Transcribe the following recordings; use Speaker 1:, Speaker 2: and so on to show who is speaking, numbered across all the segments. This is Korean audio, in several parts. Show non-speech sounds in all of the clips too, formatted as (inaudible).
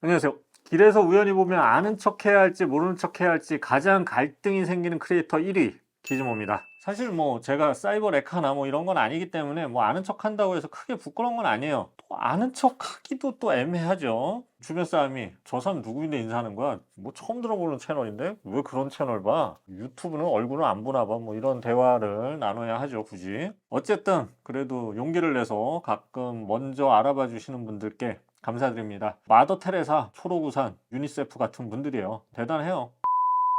Speaker 1: 안녕하세요. 길에서 우연히 보면 아는 척 해야 할지 모르는 척 해야 할지 가장 갈등이 생기는 크리에이터 1위 기즈모입니다. 사실 뭐 제가 사이버 레카나 뭐 이런 건 아니기 때문에 뭐 아는 척 한다고 해서 크게 부끄러운 건 아니에요. 또 아는 척 하기도 또 애매하죠. 주변 사람이 저 사람 누구인데 인사하는 거야? 뭐 처음 들어보는 채널인데 왜 그런 채널 봐? 유튜브는 얼굴은 안 보나 봐. 뭐 이런 대화를 나눠야 하죠, 굳이. 어쨌든 그래도 용기를 내서 가끔 먼저 알아봐 주시는 분들께 감사드립니다. 마더 테레사, 초록우산, 유니세프 같은 분들이에요. 대단해요.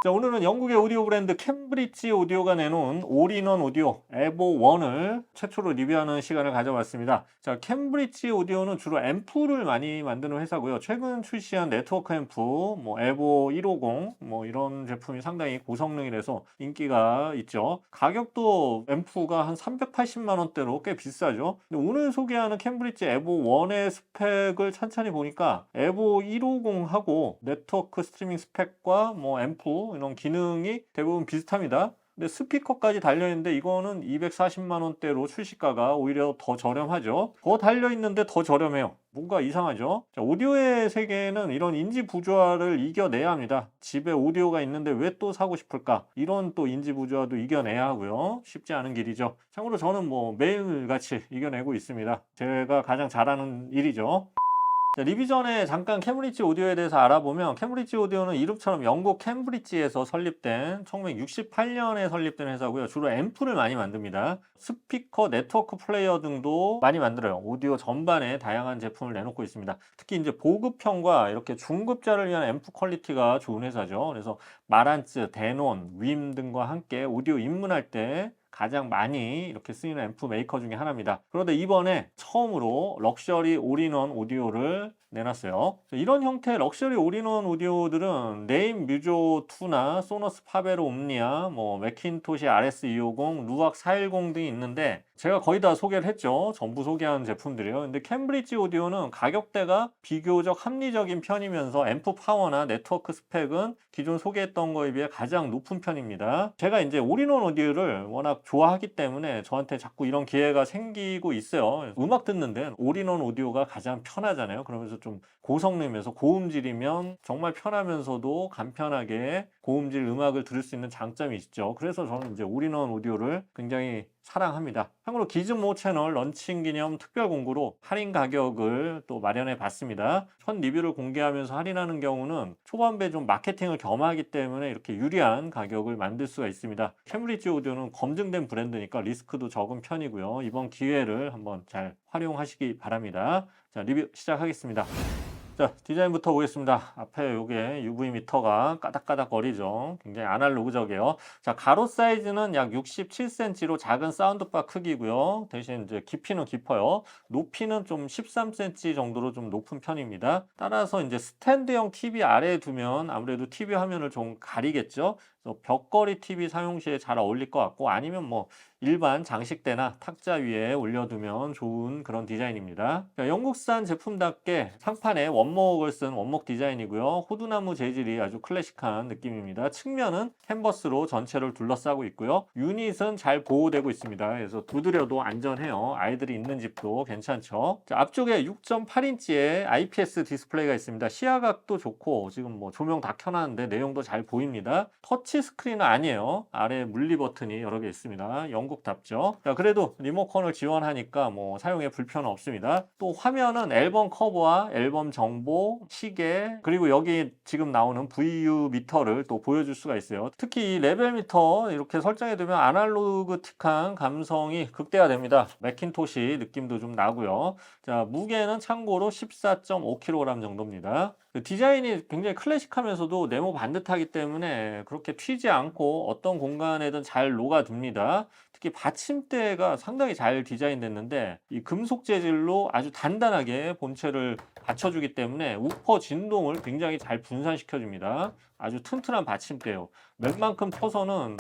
Speaker 1: 자, 오늘은 영국의 오디오 브랜드 캠브리지 오디오가 내놓은 올인원 오디오 에보 1을 최초로 리뷰하는 시간을 가져봤습니다. 자, 캠브리지 오디오는 주로 앰프를 많이 만드는 회사고요. 최근 출시한 네트워크 앰프, 뭐 에보 150, 뭐 이런 제품이 상당히 고성능이라서 인기가 있죠. 가격도 앰프가 한 380만 원대로 꽤 비싸죠. 근데 오늘 소개하는 캠브리지 에보 1의 스펙을 천천히 보니까 에보 150하고 네트워크 스트리밍 스펙과 뭐 앰프 이런 기능이 대부분 비슷합니다. 근데 스피커까지 달려있는데 이거는 240만 원대로 출시가가 오히려 더 저렴하죠. 더 달려있는데 더 저렴해요. 뭔가 이상하죠? 자, 오디오의 세계는 이런 인지 부조화를 이겨내야 합니다. 집에 오디오가 있는데 왜 또 사고 싶을까? 이런 또 인지 부조화도 이겨내야 하고요. 쉽지 않은 길이죠. 참고로 저는 뭐 매일같이 이겨내고 있습니다. 제가 가장 잘하는 일이죠. 자, 리뷰 전에 잠깐 캠브리지 오디오에 대해서 알아보면 캠브리지 오디오는 이름처럼 영국 캠브리지에서 설립된 1968년에 설립된 회사고요. 주로 앰프를 많이 만듭니다. 스피커, 네트워크 플레이어 등도 많이 만들어요. 오디오 전반에 다양한 제품을 내놓고 있습니다. 특히 이제 보급형과 이렇게 중급자를 위한 앰프 퀄리티가 좋은 회사죠. 그래서 마란츠, 데논, 윈 등과 함께 오디오 입문할 때 가장 많이 이렇게 쓰이는 앰프 메이커 중에 하나입니다. 그런데 이번에 처음으로 럭셔리 올인원 오디오를 내놨어요. 이런 형태의 럭셔리 올인원 오디오들은 네임 뮤조 2나 소너스 파베로 옴니아, 뭐 맥킨토시 RS250, 루악 410 등이 있는데 제가 거의 다 소개를 했죠. 전부 소개한 제품들이요. 근데 캠브리지 오디오는 가격대가 비교적 합리적인 편이면서 앰프 파워나 네트워크 스펙은 기존 소개했던 거에 비해 가장 높은 편입니다. 제가 이제 올인원 오디오를 워낙 좋아하기 때문에 저한테 자꾸 이런 기회가 생기고 있어요. 음악 듣는데 올인원 오디오가 가장 편하잖아요. 그러면서 좀 고성능이면서 고음질이면 정말 편하면서도 간편하게 고음질 음악을 들을 수 있는 장점이 있죠. 그래서 저는 이제 올인원 오디오를 굉장히 사랑합니다. 참고로 기즈모 채널 런칭 기념 특별 공고로 할인 가격을 또 마련해 봤습니다. 첫 리뷰를 공개하면서 할인하는 경우는 초반배 좀 마케팅을 겸하기 때문에 이렇게 유리한 가격을 만들 수가 있습니다. 캠브리지 오디오는 검증된 브랜드니까 리스크도 적은 편이고요. 이번 기회를 한번 잘 활용하시기 바랍니다. 자, 리뷰 시작하겠습니다. 자, 디자인부터 보겠습니다. 앞에 요게 UV 미터가 까닥까닥 거리죠. 굉장히 아날로그적이에요. 자, 가로 사이즈는 약 67cm로 작은 사운드바 크기고요. 대신 이제 깊이는 깊어요. 높이는 좀 13cm 정도로 좀 높은 편입니다. 따라서 이제 스탠드형 TV 아래에 두면 아무래도 TV 화면을 좀 가리겠죠. 그래서 벽걸이 TV 사용 시에 잘 어울릴 것 같고 아니면 뭐 일반 장식대나 탁자 위에 올려두면 좋은 그런 디자인입니다. 자, 영국산 제품답게 상판에 원목을 쓴 원목 디자인이고요. 호두나무 재질이 아주 클래식한 느낌입니다. 측면은 캔버스로 전체를 둘러싸고 있고요. 유닛은 잘 보호되고 있습니다. 그래서 두드려도 안전해요. 아이들이 있는 집도 괜찮죠. 자, 앞쪽에 6.8인치의 IPS 디스플레이가 있습니다. 시야각도 좋고 지금 뭐 조명 다 켜놨는데 내용도 잘 보입니다. 터치 스크린은 아니에요. 아래 물리 버튼이 여러 개 있습니다. 영국답죠. 자, 그래도 리모컨을 지원하니까 뭐 사용에 불편은 없습니다. 또 화면은 앨범 커버와 앨범 정보, 시계, 그리고 여기 지금 나오는 VU 미터를 또 보여줄 수가 있어요. 특히 이 레벨 미터 이렇게 설정해두면 아날로그틱한 감성이 극대화됩니다. 맥킨토시 느낌도 좀 나고요. 자, 무게는 참고로 14.5kg 정도입니다. 그 디자인이 굉장히 클래식하면서도 네모 반듯하기 때문에 그렇게 튀지 않고 어떤 공간에든 잘 녹아듭니다. 특히 받침대가 상당히 잘 디자인됐는데 이 금속 재질로 아주 단단하게 본체를 받쳐주기 때문에 우퍼 진동을 굉장히 잘 분산시켜줍니다. 아주 튼튼한 받침대예요. 웬만큼 터서는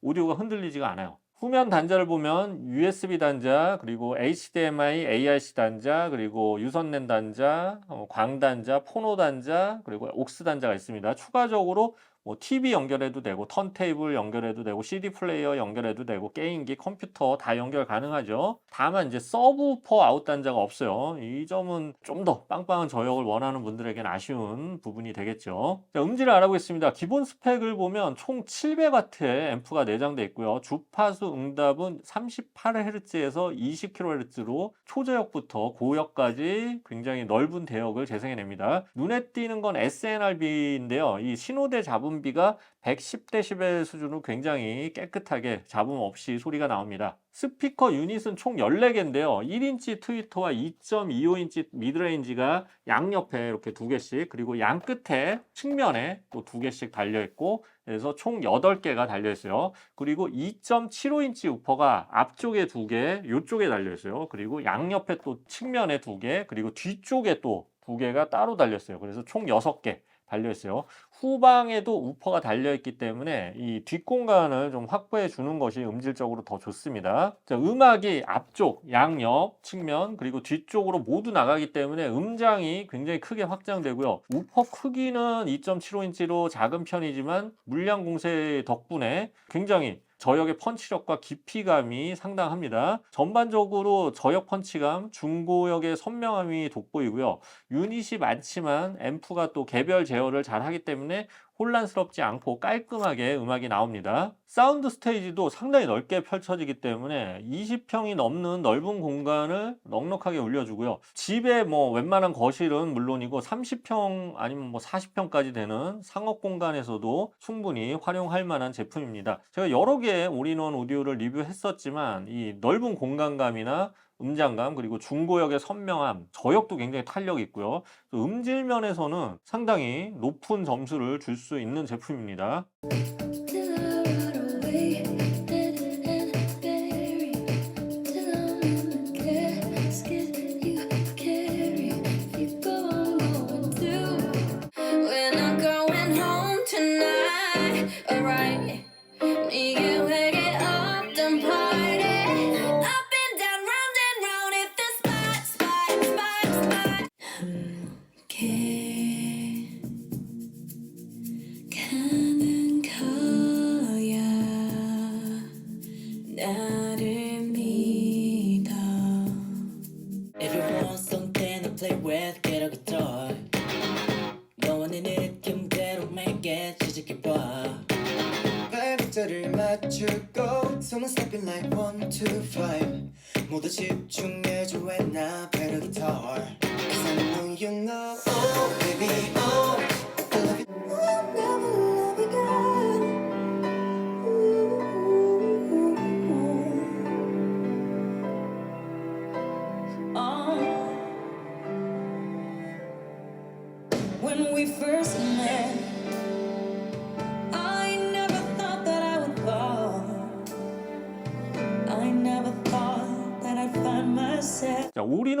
Speaker 1: 오디오가 흔들리지가 않아요. 후면 단자를 보면 USB 단자, 그리고 HDMI, ARC 단자, 그리고 유선랜 단자, 어, 광 단자, 포노 단자, 그리고 옥스 단자가 있습니다. 추가적으로 뭐 TV 연결해도 되고 턴테이블 연결해도 되고 CD 플레이어 연결해도 되고 게임기, 컴퓨터 다 연결 가능하죠. 다만 이제 서브우퍼 아웃 단자가 없어요. 이 점은 좀 더 빵빵한 저역을 원하는 분들에겐 아쉬운 부분이 되겠죠. 자, 음질을 알아보겠습니다. 기본 스펙을 보면 총 700W의 앰프가 내장돼 있고요. 주파수 응답은 38Hz에서 20kHz로 초저역부터 고역까지 굉장히 넓은 대역을 재생해냅니다. 눈에 띄는 건 SNRB인데요. 이 신호대 잡음 비가 110dB 수준으로 굉장히 깨끗하게 잡음 없이 소리가 나옵니다. 스피커 유닛은 총 14개인데요. 1인치 트위터와 2.25인치 미드레인지가 양옆에 이렇게 두 개씩 그리고 양 끝에 측면에 또 두 개씩 달려 있고 그래서 총 8개가 달려 있어요. 그리고 2.75인치 우퍼가 앞쪽에 두 개, 이쪽에 달려 있어요. 그리고 양옆에 또 측면에 두 개, 그리고 뒤쪽에 또 두 개가 따로 달려 있어요. 그래서 총 6개 달려 있어요. 후방에도 우퍼가 달려 있기 때문에 이 뒷공간을 좀 확보해 주는 것이 음질적으로 더 좋습니다. 자, 음악이 앞쪽, 양옆, 측면 그리고 뒤쪽으로 모두 나가기 때문에 음장이 굉장히 크게 확장되고요. 우퍼 크기는 2.75인치로 작은 편이지만 물량 공세 덕분에 굉장히 저역의 펀치력과 깊이감이 상당합니다. 전반적으로 저역 펀치감, 중고역의 선명함이 돋보이고요. 유닛이 많지만 앰프가 또 개별 제어를 잘 하기 때문에 혼란스럽지 않고 깔끔하게 음악이 나옵니다. 사운드 스테이지도 상당히 넓게 펼쳐지기 때문에 20평이 넘는 넓은 공간을 넉넉하게 올려주고요. 집에 뭐 웬만한 거실은 물론이고 30평 아니면 뭐 40평까지 되는 상업 공간에서도 충분히 활용할 만한 제품입니다. 제가 여러 개의 올인원 오디오를 리뷰했었지만 이 넓은 공간감이나 음장감 그리고 중고역의 선명함 저역도 굉장히 탄력 있고요. 또 음질 면에서는 상당히 높은 점수를 줄 수 있는 제품입니다
Speaker 2: play with, guitar. 너와 내 느낌대로 it 시작해봐.
Speaker 3: 발박자를 맞추고 손은 stepping like one two five 모두 집중해줘 I play the guitar Cause I know you know oh baby oh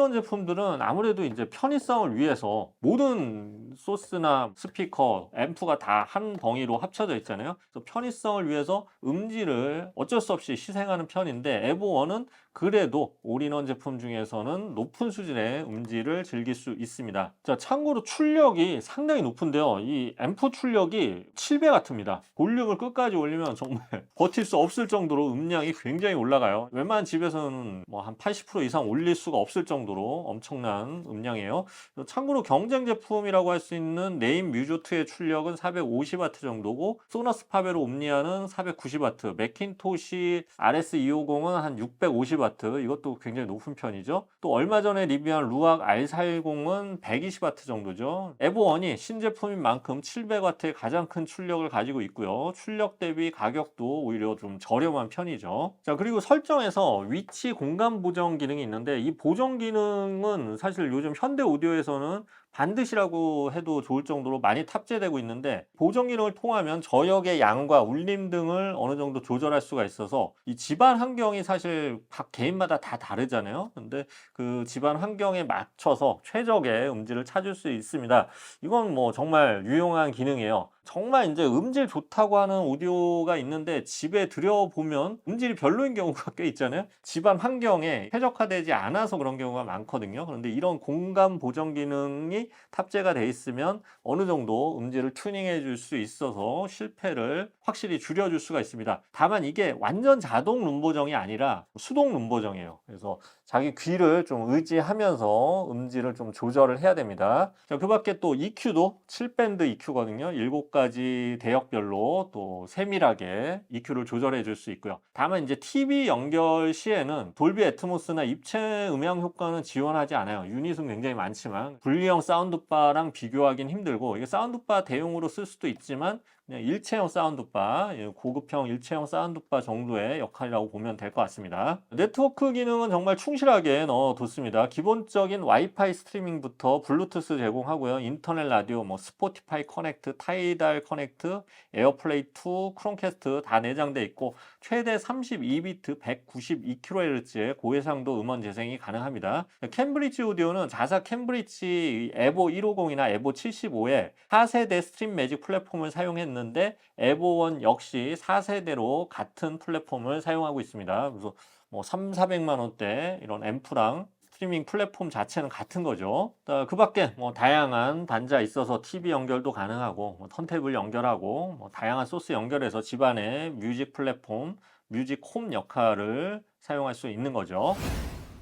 Speaker 1: 자, 올인원 제품들은 아무래도 이제 편의성을 위해서 모든 소스나 스피커, 앰프가 다 한 덩이로 합쳐져 있잖아요. 그래서 편의성을 위해서 음질을 어쩔 수 없이 희생하는 편인데 에보1은 그래도 올인원 제품 중에서는 높은 수준의 음질을 즐길 수 있습니다. 자, 참고로 출력이 상당히 높은데요. 이 앰프 출력이 700W입니다. 볼륨을 끝까지 올리면 정말 (laughs) 버틸 수 없을 정도로 음량이 굉장히 올라가요. 웬만한 집에서는 뭐 한 80% 이상 올릴 수가 없을 정도로 엄청난 음량이에요. 참고로 경쟁 제품이라고 할수 있는 네임 뮤조2의 출력은 450W 정도고 소너스 파베로 옴니아는 490W, 맥킨토시 RS250은 한 650W 이것도 굉장히 높은 편이죠. 또 얼마 전에 리뷰한 루악 R410은 120W 정도죠. 에보1이 신제품인 만큼 700W의 가장 큰 출력을 가지고 있고요. 출력 대비 가격도 오히려 좀 저렴한 편이죠. 자 그리고 설정에서 위치 공간 보정 기능이 있는데 이 보정 기능은 사실 요즘 현대 오디오에서는 반드시라고 해도 좋을 정도로 많이 탑재되고 있는데 보정 기능을 통하면 저역의 양과 울림 등을 어느 정도 조절할 수가 있어서 이 집안 환경이 사실 각 개인마다 다 다르잖아요. 근데 그 집안 환경에 맞춰서 최적의 음질을 찾을 수 있습니다. 이건 뭐 정말 유용한 기능이에요. 정말 이제 음질 좋다고 하는 오디오가 있는데 집에 들여보면 음질이 별로인 경우가 꽤 있잖아요. 집안 환경에 최적화되지 않아서 그런 경우가 많거든요. 그런데 이런 공감 보정 기능이 탑재가 돼 있으면 어느 정도 음질을 튜닝해 줄 수 있어서 실패를 확실히 줄여줄 수가 있습니다. 다만 이게 완전 자동 룸 보정이 아니라 수동 룸 보정이에요. 그래서 자기 귀를 좀 의지하면서 음질을 좀 조절을 해야 됩니다. 자, 그 밖에 또 EQ도 7밴드 EQ거든요. 7 가지 대역별로 또 세밀하게 EQ를 조절해 줄 수 있고요. 다만 이제 TV 연결 시에는 돌비 애트모스나 입체 음향 효과는 지원하지 않아요. 유닛은 굉장히 많지만 분리형 사운드바랑 비교하기는 힘들고 이게 사운드바 대용으로 쓸 수도 있지만 그냥 일체형 사운드바, 예, 고급형 일체형 사운드바 정도의 역할이라고 보면 될 것 같습니다. 네트워크 기능은 정말 충실하게 넣어뒀습니다. 기본적인 와이파이 스트리밍부터 블루투스 제공하고요. 인터넷 라디오, 뭐 스포티파이 커넥트, 타이달 커넥트, 에어플레이 2, 크롬캐스트 다 내장돼 있고 최대 32비트 192kHz의 고해상도 음원 재생이 가능합니다. 캠브리지 오디오는 자사 캠브리지 에보 150이나 에보 75에 4세대 스트림 매직 플랫폼을 사용했는 데 에보 1 역시 4세대로 같은 플랫폼을 사용하고 있습니다. 그래서 뭐 3, 400만 원대 이런 앰프랑 스트리밍 플랫폼 자체는 같은 거죠. 어, 그 밖에 뭐 다양한 단자 있어서 TV 연결도 가능하고 뭐 턴테이블 연결하고 뭐 다양한 소스 연결해서 집안의 뮤직 플랫폼, 뮤직 홈 역할을 사용할 수 있는 거죠.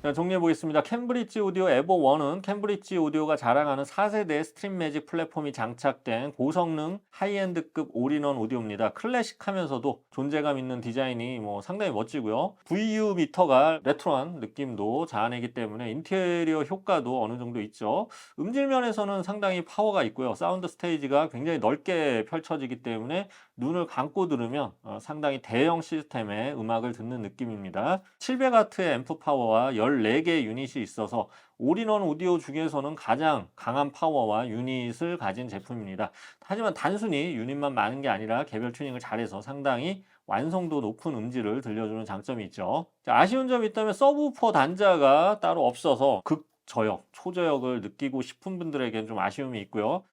Speaker 1: 자, 정리해 보겠습니다. 캠브리지 오디오 에버 1은 캠브리지 오디오가 자랑하는 4세대 스트림 매직 플랫폼이 장착된 고성능 하이엔드급 올인원 오디오입니다. 클래식하면서도 존재감 있는 디자인이 뭐 상당히 멋지고요. VU 미터가 레트로한 느낌도 자아내기 때문에 인테리어 효과도 어느 정도 있죠. 음질 면에서는 상당히 파워가 있고요. 사운드 스테이지가 굉장히 넓게 펼쳐지기 때문에 눈을 감고 들으면 어, 상당히 대형 시스템의 음악을 듣는 느낌입니다. 700W의 앰프 파워와 14개의 유닛이 있어서 올인원 오디오 중에서는 가장 강한 파워와 유닛을 가진 제품입니다. 하지만 단순히 유닛만 많은 게 아니라 개별 튜닝을 잘해서 상당히 완성도 높은 음질을 들려주는 장점이 있죠. 자, 아쉬운 점이 있다면 서브우퍼 단자가 따로 없어서 극 저역, 초저역을 느끼고 싶은 분들에게는 좀 아쉬움이 있고요.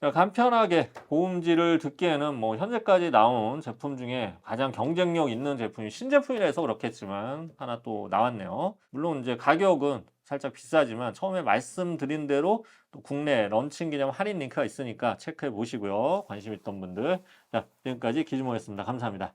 Speaker 1: 자, 간편하게 고음질을 듣기에는 뭐 현재까지 나온 제품 중에 가장 경쟁력 있는 제품이 신제품이라서 그렇겠지만 하나 또 나왔네요. 물론 이제 가격은 살짝 비싸지만 처음에 말씀드린 대로 또 국내 런칭 기념 할인 링크가 있으니까 체크해 보시고요. 관심 있던 분들. 자, 지금까지 기즈모였습니다. 감사합니다.